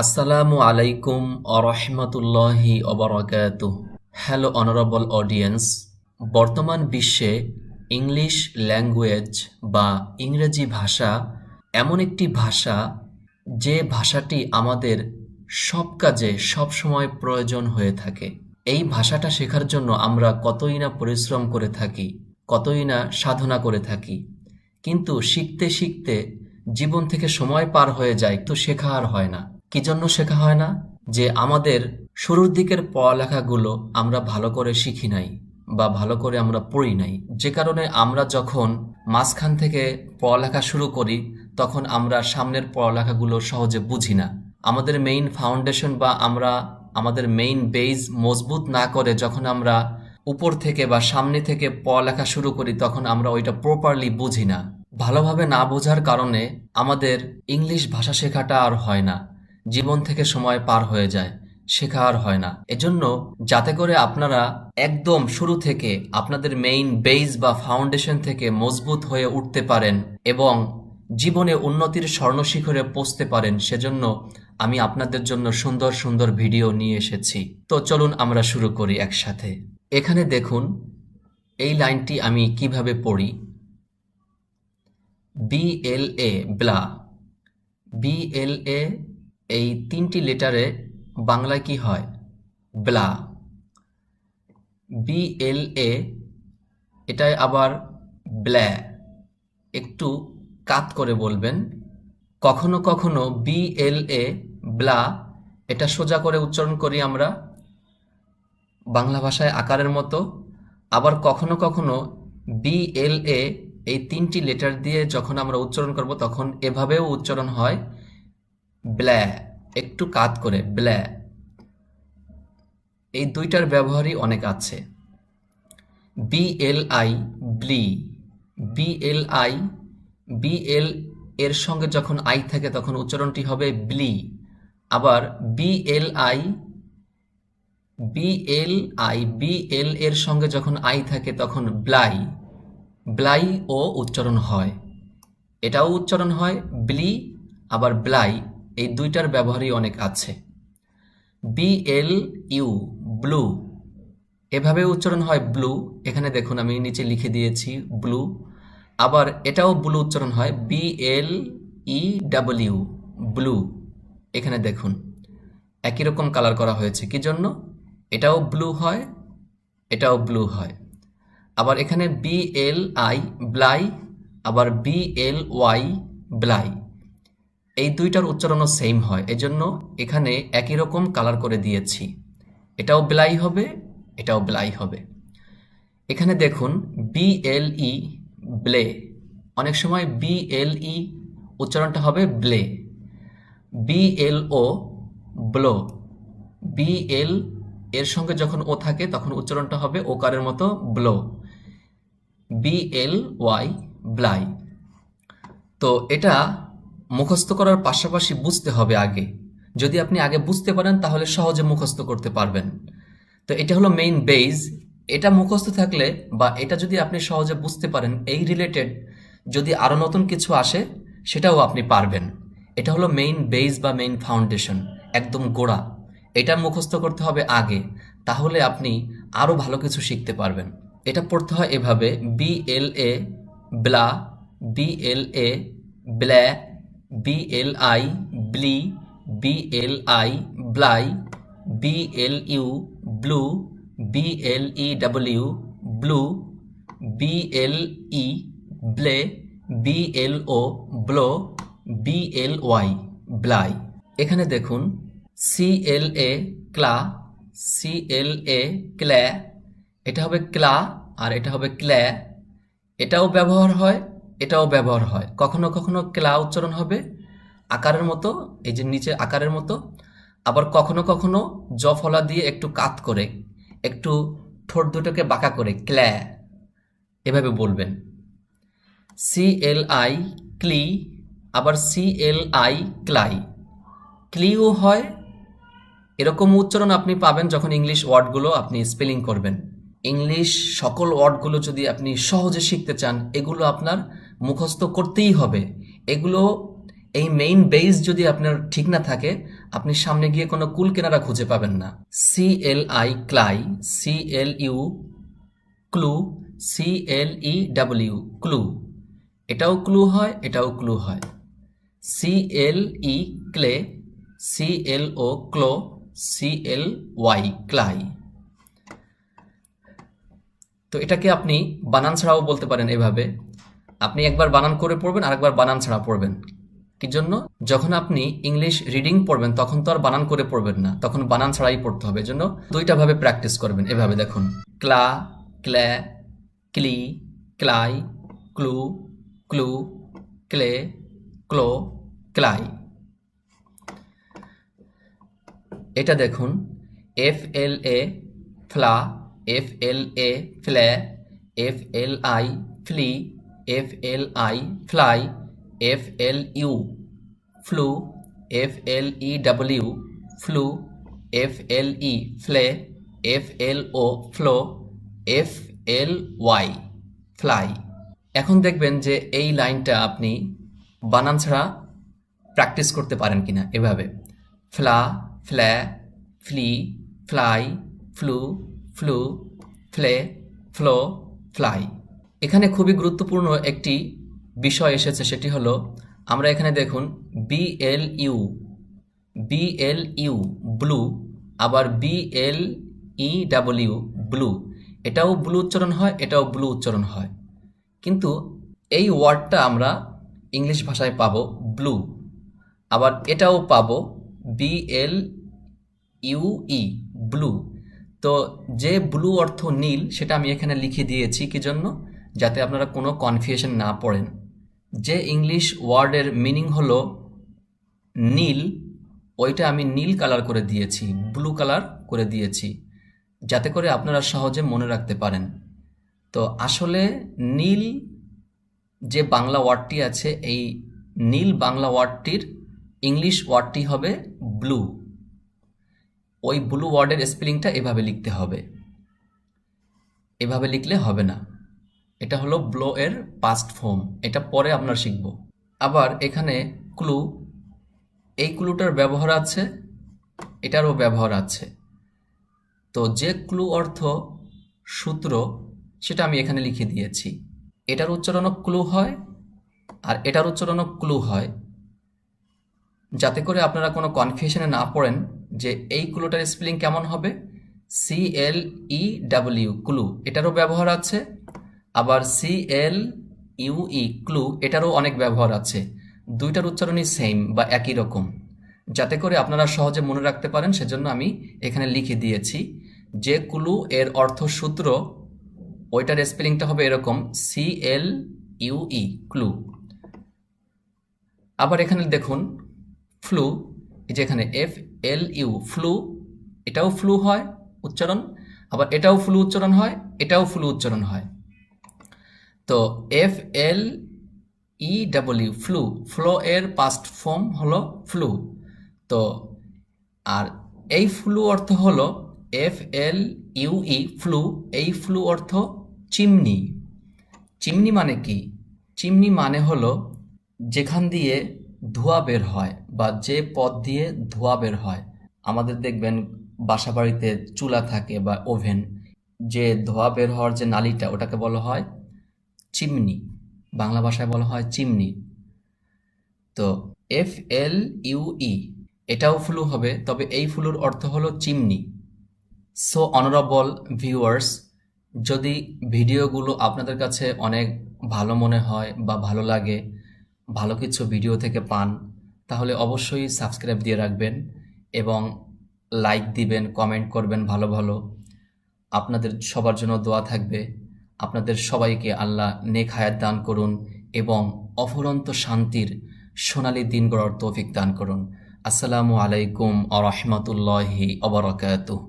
আসসালামু আলাইকুম আরহামতুল্লাহি অবরাকাত হ্যালো অনারেবল অডিয়েন্স বর্তমান বিশ্বে ইংলিশ ল্যাঙ্গুয়েজ বা ইংরেজি ভাষা এমন একটি ভাষা যে ভাষাটি আমাদের সব কাজে সব সময় প্রয়োজন হয়ে থাকে। এই ভাষাটা শেখার জন্য আমরা কতই না পরিশ্রম করে থাকি, কতই না সাধনা করে থাকি। কিন্তু শিখতে শিখতে জীবন থেকে সময় পার হয়ে যায়, তো শেখা আর হয় না। কি জন্য শেখা হয় না? যে আমাদের শুরুর দিকের পড়ালেখাগুলো আমরা ভালো করে শিখি নাই বা ভালো করে আমরা পড়ি নাই। যে কারণে আমরা যখন মাঝখান থেকে পড়ালেখা শুরু করি, তখন আমরা সামনের পড়ালেখাগুলো সহজে বুঝি না। আমাদের মেইন ফাউন্ডেশন বা আমরা আমাদের মেইন বেজ মজবুত না করে যখন আমরা উপর থেকে বা সামনে থেকে পড়ালেখা শুরু করি, তখন আমরা ওইটা প্রপারলি বুঝি না। ভালোভাবে না বোঝার কারণে আমাদের ইংলিশ ভাষা শেখাটা আর হয় না। জীবন থেকে সময় পার হয়ে যায় শেখা আর হয় না। এজন্য যাতে করে আপনারা একদম শুরু থেকে আপনাদের মেইন বেস বা ফাউন্ডেশন থেকে মজবুত হয়ে উঠতে পারেন এবং জীবনে উন্নতির স্বর্ণশিখরে পৌঁছতে পারেন, সেজন্য আমি আপনাদের জন্য সুন্দর সুন্দর ভিডিও নিয়ে এসেছি। তো চলুন আমরা শুরু করি একসাথে। এখানে দেখুন, এই লাইনটি আমি কীভাবে পড়ি? BLA bla B L A এই তিনটি লেটারে বাংলায় কি হয়? ব্লা। বি এল এ, এটাই আবার ব্ল্যা একটু কাত করে বলবেন। কখনো কখনো বি এল এ, ব্লা, এটা সোজা করে উচ্চারণ করি আমরা। বাংলা ভাষায় আকারের মতো। আবার কখনো কখনো বি এল এ, এই তিনটি লেটার দিয়ে যখন আমরা উচ্চারণ করব তখন এভাবেও উচ্চারণ হয়। ব্ল্যা একটু কাত করে ব্ল্যা এই দুইটার ব্যবহারই অনেক আছে। BLI bli B L I B L এর সঙ্গে যখন আই থাকে তখন উচ্চারণটি হবে ব্লি আবার BLI L I B L I B L এর সঙ্গে যখন আই থাকে তখন ব্লাই ব্লাই ও উচ্চারণ হয়। এটাও উচ্চারণ হয় ব্লি আবার ব্লাই এই দুইটার ব্যবহারই অনেক আছে। বি এল ইউ ব্লু এভাবে উচ্চারণ হয় ব্লু এখানে দেখুন, আমি নিচে লিখে দিয়েছি ব্লু আবার এটাও ব্লু উচ্চারণ হয় B L E W blew এখানে দেখুন, একই রকম কালার করা হয়েছে। কি জন্য? এটাও ব্লু হয়, এটাও ব্লু হয়। আবার এখানে বি এল আই ব্লাই আবার বি এল ওয়াই ব্লাই এই দুইটার উচ্চারণও সেম হয়। এজন্য এখানে একই রকম কালার করে দিয়েছি। এটাও ব্লাই হবে, এটাও ব্লাই হবে। এখানে দেখুন বিএলই ব্লে অনেক সময় বিএলই উচ্চারণটা হবে ble BLO blo B L এর সঙ্গে যখন ও থাকে, তখন উচ্চারণটা হবে ওকারের মতো blo B L Y bly তো এটা মুখস্থ করার পাশাপাশি বুঝতে হবে আগে। যদি আপনি আগে বুঝতে পারেন, তাহলে সহজে মুখস্থ করতে পারবেন। তো এটা হলো মেইন বেজ এটা মুখস্থ থাকলে বা এটা যদি আপনি সহজে বুঝতে পারেন, এই রিলেটেড যদি আরও নতুন কিছু আসে, সেটাও আপনি পারবেন। এটা হলো মেইন বেজ বা মেইন ফাউন্ডেশন একদম গোড়া। এটা মুখস্থ করতে হবে আগে, তাহলে আপনি আরও ভালো কিছু শিখতে পারবেন। এটা পড়তে হয় এভাবে BLA bla BLA bla B L I bli B L I bly B L U blu B L E W blew B L E ble B L O blo B L Y bly এখানে দেখুন C L এ ক্লা C L এ ক্ল্যা এটা হবে ক্লা আর এটা হবে ক্ল্যা এটাও ব্যবহার হয় এটাও ব্যবহার হয়। কখনো কখনো ক্লা উচ্চারণ হবে আকারের মতো, এই যে নিচে আকারের মতো। আবার কখনো কখনো জ ফলা দিয়ে একটু কাত করে, একটু ঠোঁট দুটোকে বাঁকা করে, ক্ল্যা, এভাবে বলবেন। সি এল আই ক্লি, আবার সি এল আই ক্লাই। ক্লিও হয়, এরকম উচ্চারণ আপনি পাবেন যখন ইংলিশ ওয়ার্ডগুলো আপনি স্পেলিং করবেন। ইংলিশ সকল ওয়ার্ডগুলো যদি আপনি সহজে শিখতে চান, এগুলো আপনার মুখস্থ করতেই হবে। এগুলো, এই মেইন বেস যদি আপনার ঠিক না থাকে, আপনি সামনে গিয়ে কোনো কুল কেনারা খুঁজে পাবেন না। C L I cly C L U clu C L E W clew এটাও ক্লু হয়, এটাও ক্লু হয়। C L E cle C L O clo C L Y cly তো এটাকে আপনি বানান ছাড়াও বলতে পারেন এভাবে। আপনি একবার বানান করে পড়বেন, আরেকবার বানান ছাড়া পড়বেন। কি জন্য? যখন আপনি ইংলিশ রিডিং পড়বেন, তখন তো আর বানান করে পড়বেন না। তখন বানান ছাড়াই পড়তে হবে। এজন্য দুইটা ভাবে প্র্যাকটিস করবেন এভাবে, দেখুন। Cla cla cli, cly, clu clu, cle, clo, cly. এটা দেখুন F L A fla F L A fla F L I fli. F L I fly F L U flu F L E W flew F L E fle F L O flo F L Y fly এখন দেখবেন যে এই লাইনটা আপনি বানান ছাড়া practice করতে পারেন কিনা এভাবে। Fla fla fli, fly, flu flu, fle, flo, fly. এখানে খুবই গুরুত্বপূর্ণ একটি বিষয় এসেছে, সেটি হলো, আমরা এখানে দেখুন B L U B L U blu আবার B L E W blew এটাও ব্লু উচ্চারণ হয়, এটাও ব্লু উচ্চারণ হয়। কিন্তু এই ওয়ার্ডটা আমরা ইংলিশ ভাষায় পাবো ব্লু আবার এটাও পাবো বিএল ইউ ই ব্লু তো যে ব্লু অর্থ নীল, সেটা আমি এখানে লিখে দিয়েছি, কি জন্য? যাতে আপনারা কোনো কনফিউশন না পড়েন। যে ইংলিশ ওয়ার্ডের মিনিং হলো নীল, ওইটা আমি নীল কালার করে দিয়েছি ব্লু কালার করে দিয়েছি, যাতে করে আপনারা সহজে মনে রাখতে পারেন। তো আসলে নীল যে বাংলা ওয়ার্ডটি আছে, এই নীল বাংলা ওয়ার্ডটির ইংলিশ ওয়ার্ডটি হবে ব্লু ওই ব্লু ওয়ার্ডের স্পেলিংটা এভাবে লিখতে হবে। এভাবে লিখলে হবে না। এটা হলো ব্লো এর পাস্ট ফর্ম এটা পরে আপনারা শিখব। আবার এখানে ক্লু এই ক্লুটার ব্যবহার আছে, এটারও ব্যবহার আছে। তো যে ক্লু অর্থ সূত্র, সেটা আমি এখানে লিখে দিয়েছি। এটার উচ্চারণও ক্লু হয়, আর এটার উচ্চারণও ক্লু হয়। যাতে করে আপনারা কোনো কনফিউশনে না পড়েন যে এই ক্লুটার স্পেলিং কেমন হবে? C L E W clew এটারও ব্যবহার আছে। আবার C L U E clue এটারও অনেক ব্যবহার আছে। দুইটার উচ্চারণই সেম বা একই রকম। যাতে করে আপনারা সহজে মনে রাখতে পারেন, সেজন্য আমি এখানে লিখে দিয়েছি যে ক্লু এর অর্থ সূত্র ওইটার স্পেলিংটা হবে এরকম C L U E clue আবার এখানে দেখুন ফ্লু এই যে এখানে এফ এল ইউ ফ্লু এটাও ফ্লু হয় উচ্চারণ, আবার এটাও ফ্লু উচ্চারণ হয়, এটাও ফ্লু উচ্চারণ হয়। তো F L E W flew flow এর পাস্ট ফর্ম হলো ফ্লু তো আর এই ফ্লু অর্থ হলো F L U E flue এই ফ্লু অর্থ চিমনি। চিমনি মানে কি? চিমনি মানে হলো যেখান দিয়ে ধোঁয়া বের হয় বা যে পথ দিয়ে ধোঁয়া বের হয়। আমাদের দেখবেন বাসা বাড়িতে চুলা থাকে বা ওভেন, যে ধোঁয়া বের হওয়ার যে নালিটা ওটাকে বলা হয় চিমনি, বাংলা ভাষায় বলা হয় চিমনি। তো এফ এল ইউ ই এটাও ফ্লু হবে, তবে এই ফ্লুর অর্থ হলো চিমনি। সো অনারেবল ভিউয়ার্স যদি ভিডিওগুলো আপনাদের কাছে অনেক ভালো মনে হয় বা ভালো লাগে, ভালো কিছু ভিডিও থেকে পান, তাহলে অবশ্যই সাবস্ক্রাইব দিয়ে রাখবেন এবং লাইক দিবেন কমেন্ট করবেন ভালো ভালো। আপনাদের সবার জন্য দোয়া থাকবে। আপনাদের সবাইকে আল্লাহ নেক হায়াত দান করুন এবং অফুরন্ত শান্তির সোনালী দিন গড়ার তৌফিক দান করুন। আসসালামু আলাইকুম আ রহমতুল্লাহি অবরাকাতুহ